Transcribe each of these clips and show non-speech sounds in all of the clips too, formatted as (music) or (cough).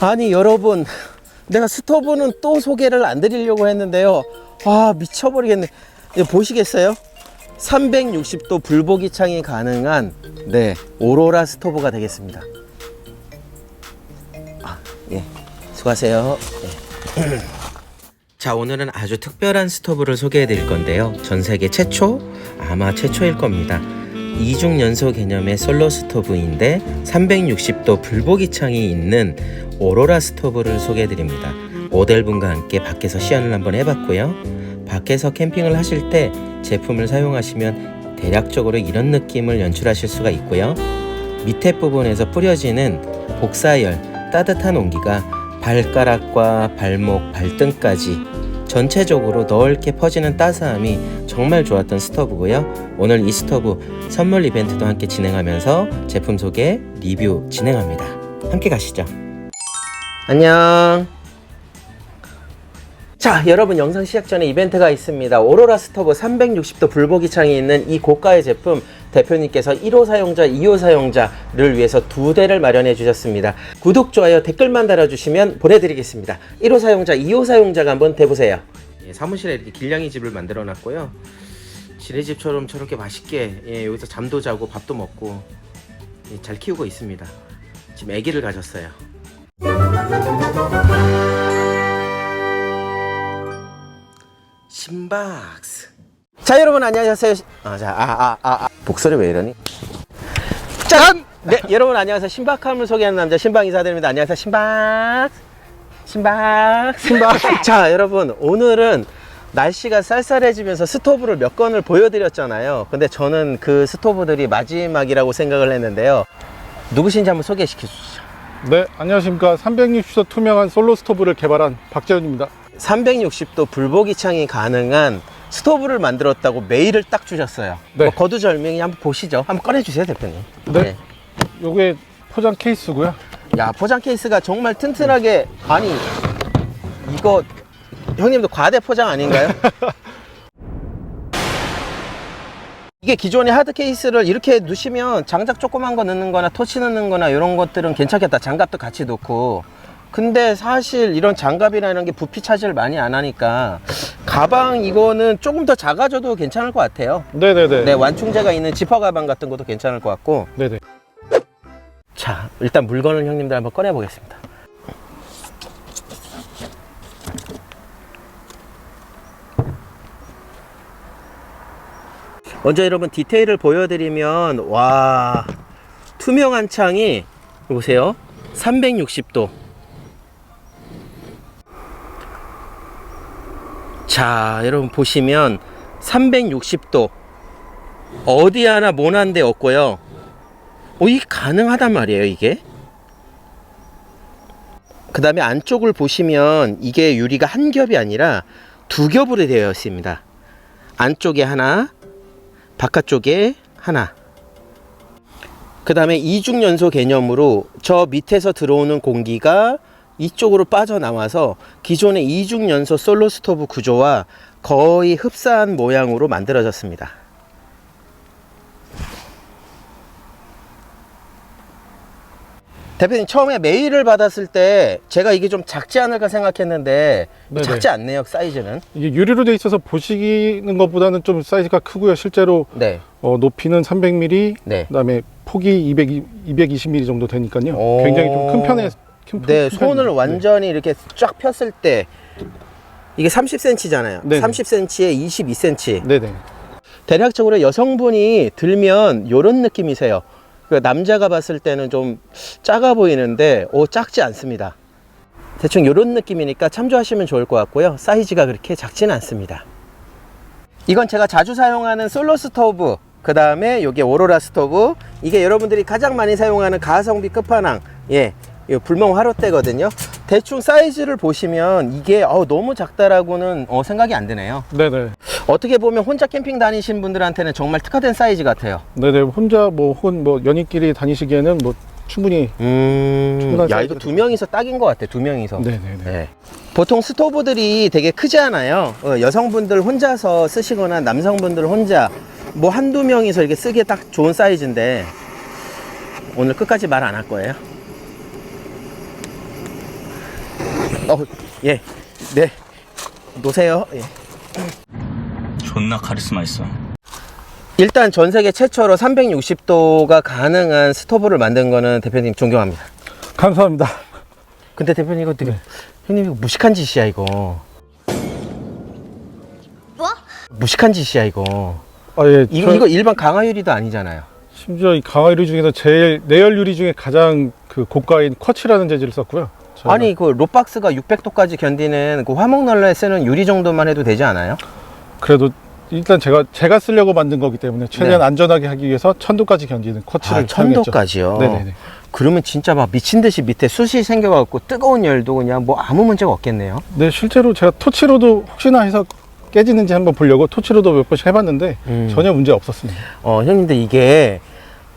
아니 여러분 내가 스토브는 또 소개를 안 드리려고 했는데요. 아 미쳐버리겠네. 보시겠어요? 360도 불보기 창이 가능한 네 오로라 스토브가 되겠습니다. 아, 예. 수고하세요. 예. (clears throat) 자 오늘은 아주 특별한 스토브를 소개해 드릴 건데요. 전 세계 최초 아마 최초일 겁니다 이중 연소 개념의 솔로 스토브인데 360도 불보기 창이 있는 오로라 스토브를 소개해 드립니다. 모델분과 함께 밖에서 시연을 한번 해봤고요. 밖에서 캠핑을 하실 때 제품을 사용하시면 대략적으로 이런 느낌을 연출하실 수가 있고요. 밑에 부분에서 뿌려지는 복사열 따뜻한 온기가 발가락과 발목, 발등까지 전체적으로 넓게 퍼지는 따스함이 정말 좋았던 스토브고요. 오늘 이 스토브 선물 이벤트도 함께 진행하면서 제품 소개, 리뷰 진행합니다. 함께 가시죠. 안녕. 자, 여러분 영상 시작 전에 이벤트가 있습니다. 오로라 스토브 360도 불보기 창이 있는 이 고가의 제품 대표님께서 1호 사용자, 2호 사용자를 위해서 두 대를 마련해 주셨습니다. 구독, 좋아요, 댓글만 달아주시면 보내드리겠습니다. 1호 사용자, 2호 사용자가 한번 대보세요. 예, 사무실에 이렇게 길냥이 집을 만들어 놨고요. 지네집처럼 저렇게 맛있게 예, 여기서 잠도 자고 밥도 먹고 예, 잘 키우고 있습니다. 지금 아기를 가졌어요. 신박스. 자 여러분 안녕하세요. 아자 아 아 아, 아, 목소리 왜 이러니? 짠! 네 여러분 안녕하세요. 신박함을 소개하는 남자 신박 인사드립니다. 안녕하세요. 신박. 신박. 신박. (laughs) 자 여러분 오늘은 날씨가 쌀쌀해지면서 스토브를 몇 건을 보여드렸잖아요. 근데 저는 그 스토브들이 마지막이라고 생각을 했는데요. 누구신지 한번 소개시켜 주시죠. 네, 안녕하십니까. 360도 투명한 솔로 스토브를 개발한 박재현입니다. 360도 불보기 창이 가능한 스토브를 만들었다고 메일을 딱 주셨어요. 네. 뭐 거두절명이 한번 보시죠. 한번 꺼내주세요, 대표님. 네. 요게 포장 케이스고요. 야 포장 케이스가 정말 튼튼하게 아니 이거 형님도 과대 포장 아닌가요? (laughs) 이게 기존의 하드 케이스를 이렇게 넣으시면 장작 조그만 거 넣는 거나 토치 넣는 거나 이런 것들은 괜찮겠다. 장갑도 같이 넣고. 근데 사실 이런 장갑이나 이런 게 부피 차지를 많이 안 하니까 가방 이거는 조금 더 작아져도 괜찮을 것 같아요. 네네네. 네, 완충제가 있는 지퍼 가방 같은 것도 괜찮을 것 같고. 네네. 자, 일단 물건을 형님들 한번 꺼내 보겠습니다. 먼저 여러분 디테일을 보여드리면 와 투명한 창이 보세요 360도 자 여러분 보시면 360도 어디 하나 모난 데 없고요 어, 이게 가능하단 말이에요, 이게. 그 다음에 안쪽을 보시면 이게 유리가 한 겹이 아니라 두 겹으로 되어 있습니다. 안쪽에 하나, 바깥쪽에 하나. 그 다음에 이중 연소 개념으로 저 밑에서 들어오는 공기가 이쪽으로 빠져나와서 기존의 이중 연소 솔로 스토브 구조와 거의 흡사한 모양으로 만들어졌습니다. 대표님 처음에 메일을 받았을 때 제가 이게 좀 작지 않을까 생각했는데 네네. 작지 않네요 사이즈는 이게 유리로 돼 있어서 보시는 것보다는 좀 사이즈가 크고요. 실제로 네 어, 높이는 300mm, 네. 그다음에 폭이 200, 220mm 정도 되니까요. 오. 굉장히 좀 큰 편에 큰, 네, 큰 손을 편입니다. 완전히 이렇게 쫙 폈을 때 이게 30cm잖아요 네네. 30cm에 22cm 네. 네네. 대략적으로 여성분이 들면 요런 느낌이세요 그 남자가 봤을 때는 좀 작아 보이는데 오 작지 않습니다 대충 요런 느낌이니까 참조하시면 좋을 것 같고요 사이즈가 그렇게 작지는 않습니다 이건 제가 자주 사용하는 솔로 스토브 그 다음에 요게 오로라 스토브 이게 여러분들이 가장 많이 사용하는 가성비 끝판왕 예 이 불멍 화롯대거든요 대충 사이즈를 보시면 이게 어, 너무 작다라고는 어, 생각이 안 드네요 네네. 어떻게 보면 혼자 캠핑 다니신 분들한테는 정말 특화된 사이즈 같아요. 네네. 혼자 뭐 혹은 뭐 연인끼리 다니시기에는 뭐 충분히 음, 야 이거 두 명이서 딱인 것 같아. 두 명이서. 네네네. 네. 보통 스토브들이 되게 크지 않아요. 어, 여성분들 혼자서 쓰시거나 남성분들 혼자 뭐 한두 명이서 이렇게 쓰기에 딱 좋은 사이즈인데 오늘 끝까지 말 안 할 거예요. 어, 예, 네, 놓으세요. 예. 존나 카리스마 있어. 일단 전 세계 최초로 360도가 가능한 스토브를 만든 거는 대표님 존경합니다. 감사합니다. 근데 대표님 이거 네. 되게 형님 이거 무식한 짓이야 이거. 뭐? 무식한 짓이야 이거. 아, 예. 이거 저- 이거 일반 강화 유리도 아니잖아요. 심지어 이 강화 유리 중에서 제일 내열 유리 중에 가장 그 고가인 쿼츠라는 재질을 썼고요. 저희가. 아니 그 롯박스가 600도까지 견디는 그 화목난로에 쓰는 유리 정도만 해도 되지 않아요? 그래도 일단 제가 제가 쓰려고 만든 거기 때문에 최대한 네. 안전하게 하기 위해서 천도까지 견디는 쿼츠를 아. 천도까지요. 네네네. 그러면 진짜 막 미친 듯이 밑에 숯이 생겨갖고 뜨거운 열도 그냥 뭐 아무 문제가 없겠네요. 네, 실제로 제가 토치로도 혹시나 해서 깨지는지 한번 보려고 토치로도 몇 번씩 해봤는데 음. 전혀 문제 없었습니다. 어, 형님들 이게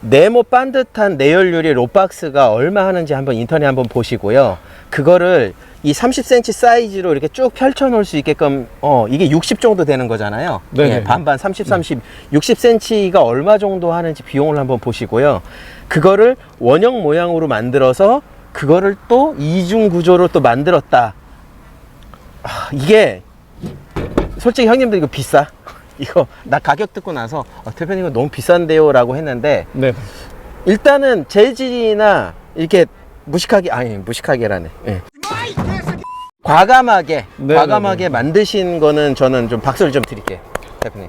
네모 반듯한 내열유리 롯박스가 얼마 하는지 한번 인터넷 한번 보시고요. 그거를 이 30cm 사이즈로 이렇게 쭉 펼쳐 놓을 수 있게끔 어, 이게 60 정도 되는 거잖아요. 네네. 예, 반반 30, 30, 60cm가 얼마 정도 하는지 비용을 한번 보시고요. 그거를 원형 모양으로 만들어서 그거를 또 이중 구조로 또 만들었다. 아, 이게 솔직히 형님들 이거 비싸. 이거 나 가격 듣고 나서 어, 대표님 이거 너무 비싼데요라고 했는데 네. 일단은 재질이나 이렇게 무식하게 아니 무식하게라네. 예. 과감하게 네, 과감하게 네, 네. 만드신 거는 저는 좀 박수를 좀 드릴게요, 대표님.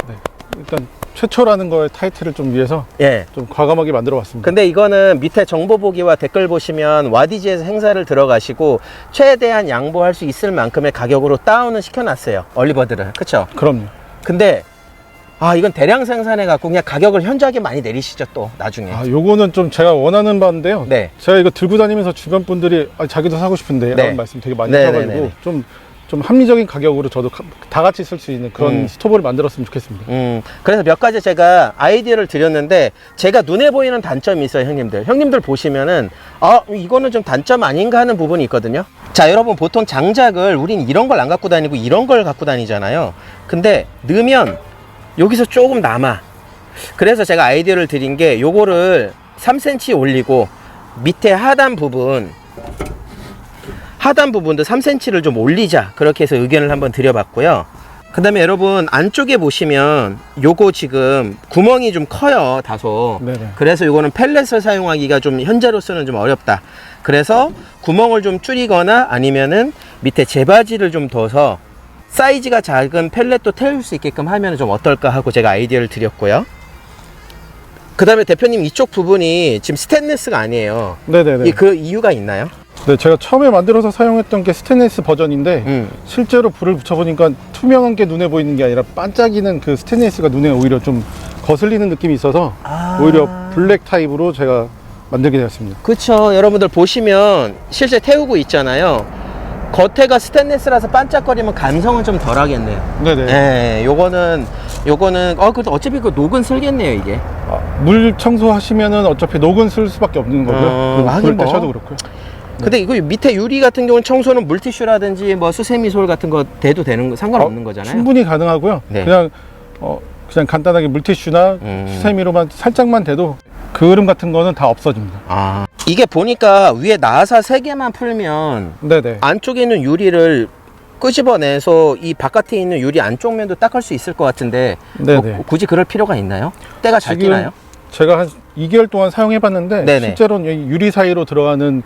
일단 최초라는 거의 타이틀을 좀 위해서 예. 좀 과감하게 만들어 봤습니다. 근데 이거는 밑에 정보 보기와 댓글 보시면 와디지에서 행사를 들어가시고 최대한 양보할 수 있을 만큼의 가격으로 다운을 시켜놨어요. 얼리버드를. 그쵸? 그럼요. 근데 아 이건 대량 생산해 갖고 그냥 가격을 현저하게 많이 내리시죠 또 나중에. 아, 요거는 좀 제가 원하는 바인데요. 네. 제가 이거 들고 다니면서 주변 분들이 아, 자기도 사고 싶은데 네. 라는 말씀 되게 많이 네, 하셔가지고 네, 네. 좀, 좀 합리적인 가격으로 저도 가- 다 같이 쓸 수 있는 그런 음. 스토브를 만들었으면 좋겠습니다. 음, 그래서 몇 가지 제가 아이디어를 드렸는데 제가 눈에 보이는 단점이 있어요, 형님들. 형님들 보시면은 아, 이거는 좀 단점 아닌가 하는 부분이 있거든요. 자, 여러분 보통 장작을 우린 이런 걸 안 갖고 다니고 이런 걸 갖고 다니잖아요. 근데 넣으면 여기서 조금 남아. 그래서 제가 아이디어를 드린 게 요거를 3cm 올리고 밑에 하단 부분 하단 부분도 3cm를 좀 올리자 그렇게 해서 의견을 한번 드려봤고요 그 다음에 여러분 안쪽에 보시면 요거 지금 구멍이 좀 커요 다소 네네. 그래서 요거는 펠렛을 사용하기가 좀 현재로서는 좀 어렵다 그래서 구멍을 좀 줄이거나 아니면은 밑에 재바지를 좀 둬서 사이즈가 작은 펠렛도 태울 수 있게끔 하면 좀 어떨까 하고 제가 아이디어를 드렸고요 그 다음에 대표님 이쪽 부분이 지금 스테인리스가 아니에요 네네네. 이 그 이유가 있나요? 네, 제가 처음에 만들어서 사용했던 게 스테인리스 버전인데 음. 실제로 불을 붙여보니까 투명한 게 눈에 보이는 게 아니라 반짝이는 그 스테인리스가 눈에 오히려 좀 거슬리는 느낌이 있어서 아. 오히려 블랙 타입으로 제가 만들게 되었습니다. 그쵸 여러분들 보시면 실제 태우고 있잖아요 겉에가 스테인리스라서 반짝거리면 감성은 좀 덜하겠네요 네네. 예 요거는 요거는 어 그래도 어차피 그 녹은 쓸겠네요 이게 아, 물 청소하시면은 어차피 녹은 쓸 수밖에 없는 거고요. 어, 하긴 불 뭐. 떼셔도 그렇고요. 근데 이거 밑에 유리 같은 경우는 청소는 물티슈라든지 뭐 수세미솔 같은 거 대도 되는 거 상관없는 어, 거잖아요 충분히 가능하고요. 네. 그냥 어 그냥 간단하게 물티슈나 음. 수세미로만 살짝만 대도 그을음 같은 거는 다 없어집니다. 아 이게 보니까 위에 나사 세 개만 풀면 네네. 안쪽에 있는 유리를 끄집어내서 이 바깥에 있는 유리 안쪽 면도 닦을 수 있을 것 같은데 네네. 뭐 굳이 그럴 필요가 있나요? 때가 잘 지금 끼나요? 제가 한 2개월 동안 사용해봤는데 네네. 이 유리 사이로 들어가는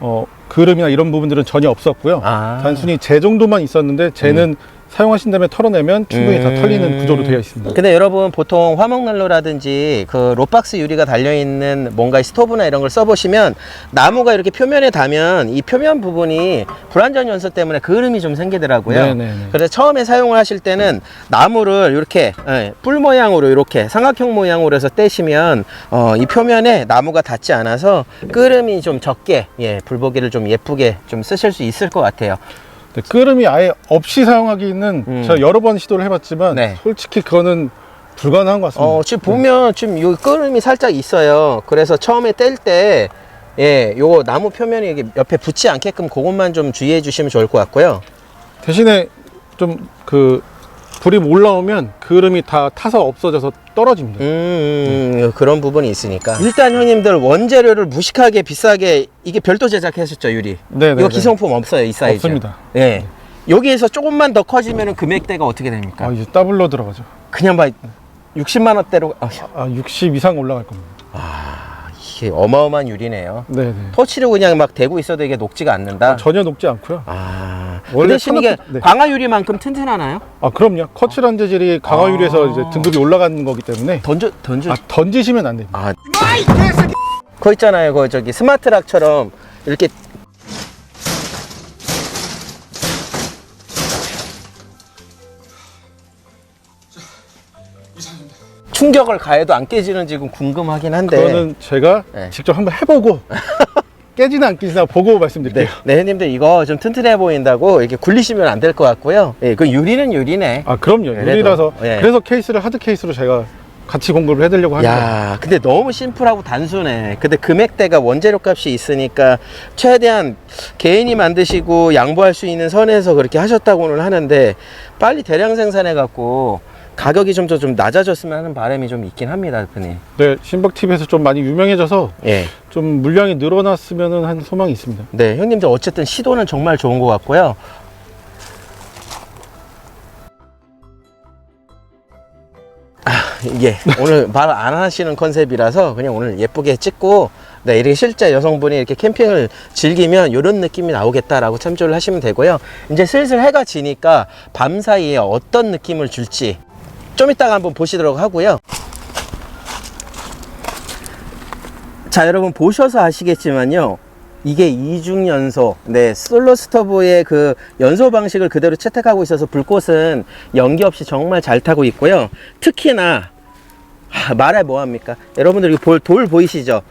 어, 그름이나 이런 부분들은 전혀 없었고요. 아. 음. 단순히 재 정도만 있었는데 재는 사용하신 다음에 털어내면 충분히 다 음. 털리는 구조로 되어 있습니다. 근데 여러분 보통 화목난로라든지 그 롯박스 유리가 달려있는 뭔가 스토브나 이런 걸 써보시면 나무가 이렇게 표면에 닿으면 이 표면 부분이 불완전 연소 때문에 그을음이 좀 생기더라고요. 네네네. 그래서 처음에 사용을 하실 때는 나무를 이렇게 예, 뿔 모양으로 이렇게 삼각형 모양으로 해서 떼시면 어, 이 표면에 나무가 닿지 않아서 끄름이 좀 적게 예, 불보기를 좀 예쁘게 좀 쓰실 수 있을 것 같아요. 네, 끄름이 아예 없이 사용하기는 음. 제가 여러 번 시도를 해봤지만 네. 솔직히 그거는 불가능한 것 같습니다. 어, 지금 보면 지금 요 끄름이 살짝 있어요. 그래서 처음에 뗄 때, 예, 요 나무 표면이 이게 옆에 붙지 않게끔 그것만 좀 주의해 주시면 좋을 것 같고요. 대신에 좀 그 불이 올라오면 그름이 다 타서 없어져서 떨어집니다. 음, 그런 부분이 있으니까. 일단 형님들 원재료를 무식하게 비싸게 이게 별도 제작하셨죠, 유리? 네 네. 이거 기성품 없어요, 이 사이즈. 없습니다. 예. 여기에서 조금만 더 커지면 금액대가 어떻게 됩니까? 아, 이제 더블로 들어가죠. 그냥 막 60만 원대로 아, 아, 60 이상 올라갈 겁니다. 이게 어마어마한 유리네요. 네네. 터치로 그냥 막 대고 있어도 이게 녹지가 않는다. 전혀 녹지 않고요. 아, 그 원래 대신 이게 네. 광화 유리만큼 튼튼하나요? 아, 그럼요. 커츠란 재질이 강화 유리에서 아. 이제 등급이 올라가는 거기 때문에 던져 던져. 아, 던지시면 안 됩니다. 아, 그거 있잖아요. 그 저기 스마트락처럼 이렇게 충격을 가해도 안 깨지는지 좀 궁금하긴 한데. 그거는 제가 네. 직접 한번 해보고 (laughs) 깨지나 안 깨지나 보고 네, 말씀드릴게요. 네, 형님들 이거 좀 튼튼해 보인다고 이렇게 굴리시면 안 될 것 같고요. 예, 그 유리는 유리네. 아, 그럼요. 그래도, 유리라서 예. 그래서 케이스를 하드 케이스로 제가 같이 공급을 해드리려고 하는. 야, 근데 너무 심플하고 단순해. 근데 금액대가 원재료 값이 있으니까 최대한 개인이 만드시고 양보할 수 있는 선에서 그렇게 하셨다고는 하는데 빨리 대량 생산해 갖고 가격이 좀더좀 낮아졌으면 하는 바람이 좀 있긴 합니다, 대표님. 네, 신박 TV에서 좀 많이 유명해져서 예. 좀 물량이 늘어났으면 한 소망이 있습니다. 네, 형님들 어쨌든 시도는 정말 좋은 것 같고요. 아, 이게 (laughs) 오늘 말 안 하시는 컨셉이라서 그냥 오늘 예쁘게 찍고 네, 이렇게 실제 여성분이 이렇게 캠핑을 즐기면 이런 느낌이 나오겠다라고 참조를 하시면 되고요. 이제 슬슬 해가 지니까 밤 사이에 어떤 느낌을 줄지 좀 이따가 한번 보시도록 하고요. 자 여러분 보셔서 아시겠지만요. 이게 이중 연소 네 솔로 스토브의 그 연소 방식을 그대로 채택하고 있어서 불꽃은 연기 없이 정말 잘 타고 있고요. 특히나 하, 말해 뭐합니까? 여러분들 이거 볼, 돌 보이시죠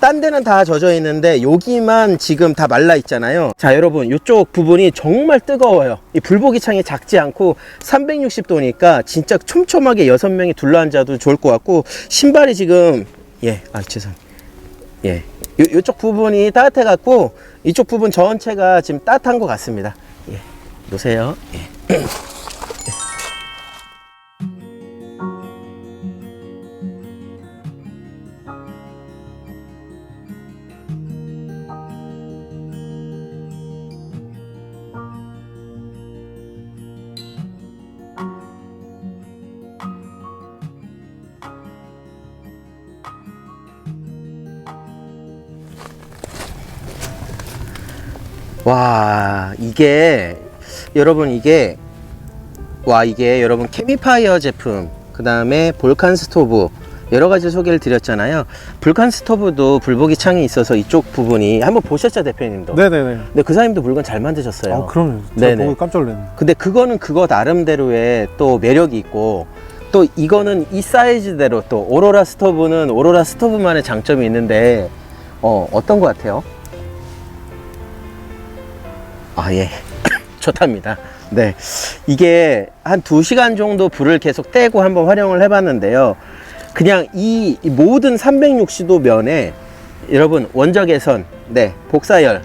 딴 데는 다 젖어 있는데 여기만 지금 다 말라 있잖아요 자 여러분 이쪽 부분이 정말 뜨거워요 이 불보기 창이 작지 않고 360도니까 진짜 촘촘하게 여섯 명이 둘러앉아도 좋을 것 같고 신발이 지금 예아 죄송 예. 요, 요쪽 부분이 따뜻해 갖고 이쪽 부분 전체가 지금 따뜻한 것 같습니다. 예. 놓으세요. 예. (clears throat) 와, 이게 여러분 이게 와, 이게 여러분 케미파이어 제품, 그 다음에 볼칸 스토브 여러 가지 소개를 드렸잖아요. 불칸 스토브도 불보기 창이 있어서 이쪽 부분이 한번 보셨죠, 대표님도? 네네네. 근데 그 사장님도 물건 잘 만드셨어요. 아, 그럼요. 제가 네네. 보고 깜짝 놀랐네요. 근데 그거는 그거 나름대로의 또 매력이 있고 또 이거는 이 사이즈대로 또 오로라 스토브는 오로라 스토브만의 장점이 있는데 어 어떤 것 같아요? 아 예 (coughs) 좋답니다. 네 이게 한 2시간 정도 불을 계속 떼고 한번 활용을 해봤는데요. 그냥 이, 이 모든 360도 면에 여러분 원적외선 네 복사열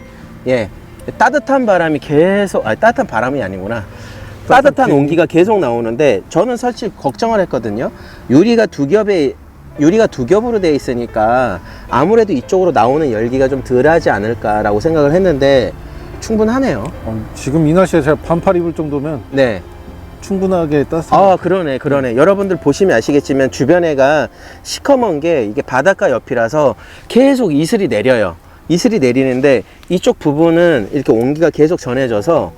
예 따뜻한 바람이 계속 아 따뜻한 바람이 아니구나 따뜻한. 온기가 계속 나오는데 저는 사실 걱정을 했거든요 유리가 두 겹에 유리가 두 겹으로 되어 있으니까 아무래도 이쪽으로 나오는 열기가 좀 덜하지 않을까라고 생각을 했는데 충분하네요. 어, 지금 이 날씨에 제가 반팔 입을 정도면 네. 충분하게 따뜻한 아 그러네 그러네. 여러분들 보시면 아시겠지만 주변에가 시커먼 게 이게 바닷가 옆이라서 계속 이슬이 내려요. 이슬이 내리는데 이쪽 부분은 이렇게 온기가 계속 전해져서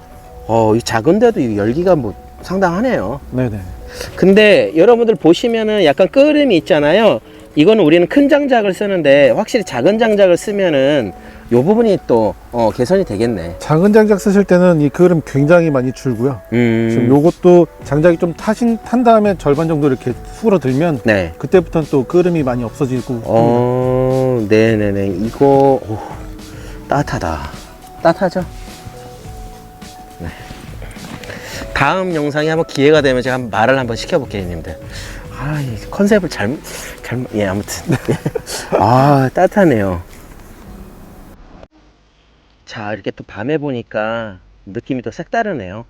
어, 이 작은데도 이 열기가 뭐 상당하네요. 네네. 근데 여러분들 보시면은 약간 끄름이 있잖아요. 이거는 우리는 큰 장작을 쓰는데 확실히 작은 장작을 쓰면은 요 부분이 또 어, 개선이 되겠네 작은 장작 쓰실 때는 이 그름 굉장히 많이 줄고요. 음. 지금 요것도 장작이 좀 타신 탄 다음에 절반 정도 이렇게 수그러들면 네 그때부터는 또 끄름이 많이 없어지고. 어, 네네네. 이거, 오, 따뜻하다. 따뜻하죠? 네. 다음 영상에 한번 기회가 되면 제가 한번 말을 한번 시켜볼게요, 님들. 아, 이 컨셉을 잘못, 잘못, 예, 아무튼. (laughs) 아, 따뜻하네요. 자, 이렇게 또 밤에 보니까 느낌이 또 색다르네요.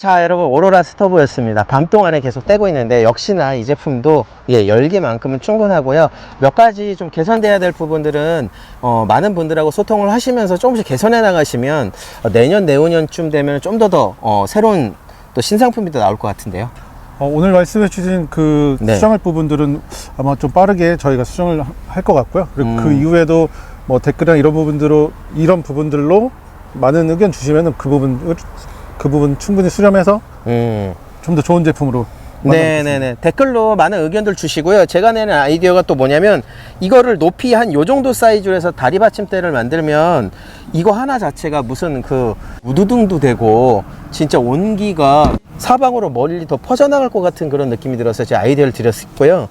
자 여러분 오로라 스토브였습니다 밤 동안에 계속 떼고 있는데 역시나 이 제품도 예 열기만큼은 충분하고요 몇 가지 좀 개선돼야 될 부분들은 어, 많은 분들하고 소통을 하시면서 조금씩 개선해 나가시면 어, 내년 내후년쯤 되면 좀 더더 어, 새로운 또 신상품이 더 나올 것 같은데요 어, 오늘 말씀해 주신 그 네. 수정할 부분들은 아마 좀 빠르게 저희가 수정을 할 것 같고요. 그리고 음. 그 이후에도 뭐 댓글이나 이런 부분들로 이런 부분들로 많은 의견 주시면은 그 부분 그 부분 충분히 수렴해서 음. 좀 더 좋은 제품으로. 네네네 댓글로 많은 의견들 주시고요 제가 내는 아이디어가 또 뭐냐면 이거를 높이 한 요 정도 사이즈로 해서 다리 받침대를 만들면 이거 하나 자체가 무슨 그 우두둥도 되고 진짜 온기가 사방으로 멀리 더 퍼져나갈 것 같은 그런 느낌이 들어서 제 아이디어를 드렸고요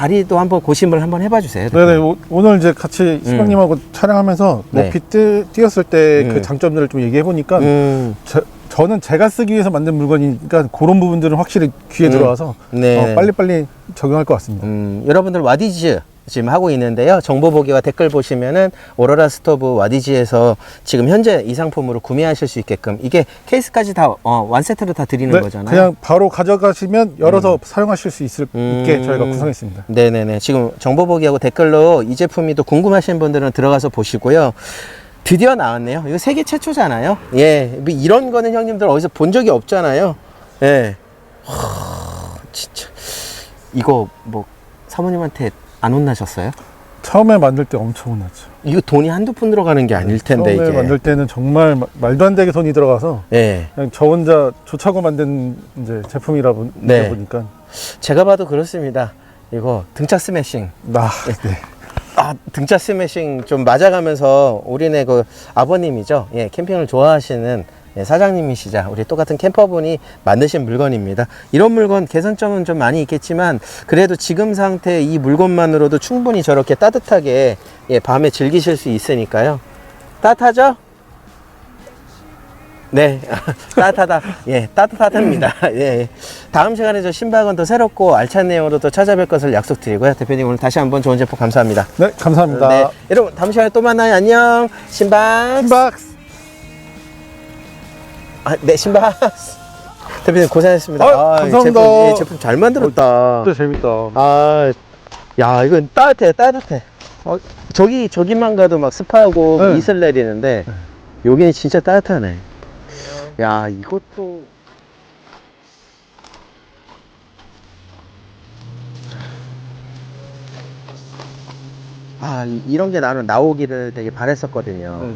다리도 한번 고심을 한번 해봐 주세요 네네 오, 오늘 이제 같이 시방님하고 촬영하면서 네. 높이 뛰, 뛰었을 때 그 음. 장점들을 좀 얘기해 보니까 음, 저, 저는 제가 쓰기 위해서 만든 물건이니까 그런 부분들은 확실히 귀에 음. 들어와서 네. 어, 빨리빨리 적용할 것 같습니다. 음, 여러분들 와디즈 지금 하고 있는데요. 정보 보기와 댓글 보시면은 오로라 스토브 와디즈에서 지금 현재 이 상품으로 구매하실 수 있게끔 이게 케이스까지 다 어, 완세트로 다 드리는 네, 거잖아요. 그냥 바로 가져가시면 열어서 사용하실 수 있을 음. 있게 저희가 구성했습니다. 네네네. 지금 정보 보기하고 댓글로 이 제품이 또 궁금하신 분들은 들어가서 보시고요. 드디어 나왔네요. 이거 세계 최초잖아요. 예. 뭐 이런 거는 형님들 어디서 본 적이 없잖아요. 예. 하, 진짜. 이거 뭐 사모님한테 안 혼나셨어요? 처음에 만들 때 엄청 혼났죠. 이거 돈이 한두 푼 들어가는 게 아닐 텐데 처음에 이게. 만들 때는 정말 마- 말도 안 되게 돈이 들어가서 예. 그냥 저 혼자 조차고 만든 이제 제품이라 보, 네. 보니까 제가 봐도 그렇습니다. 이거 등차 스매싱. 나 네. 아, 등차 스매싱 좀 맞아가면서 우리네 그 아버님이죠. 예, 캠핑을 좋아하시는 예, 사장님이시자 우리 똑같은 캠퍼분이 만드신 물건입니다. 이런 물건 개선점은 좀 많이 있겠지만 그래도 지금 상태 이 물건만으로도 충분히 저렇게 따뜻하게 예, 밤에 즐기실 수 있으니까요. 따뜻하죠? 네, (laughs) 따뜻하다. 예, 따뜻하답니다. (laughs) 예. 다음 시간에 저 신박은 더 새롭고 알찬 내용으로 또 찾아뵐 것을 약속드리고요. 대표님 오늘 다시 한번 좋은 제품 감사합니다. 네, 감사합니다. 네, 여러분 다음 시간에 또 만나요. 안녕. 신박. 박스. 아, 네, 신박. (laughs) 대표님 고생하셨습니다. 아, 이 감사합니다. 제품, 이 제품 잘 만들었다. 진짜 재밌다. 아, 야, 이건 따뜻해, 따뜻해. 어, 저기, 저기만 가도 막 습하고 네. 이슬 내리는데, 여기는 진짜 따뜻하네. 야, 이것도. 아, 이- 이런 게 나는 나오기를 되게 바랬었거든요. 네.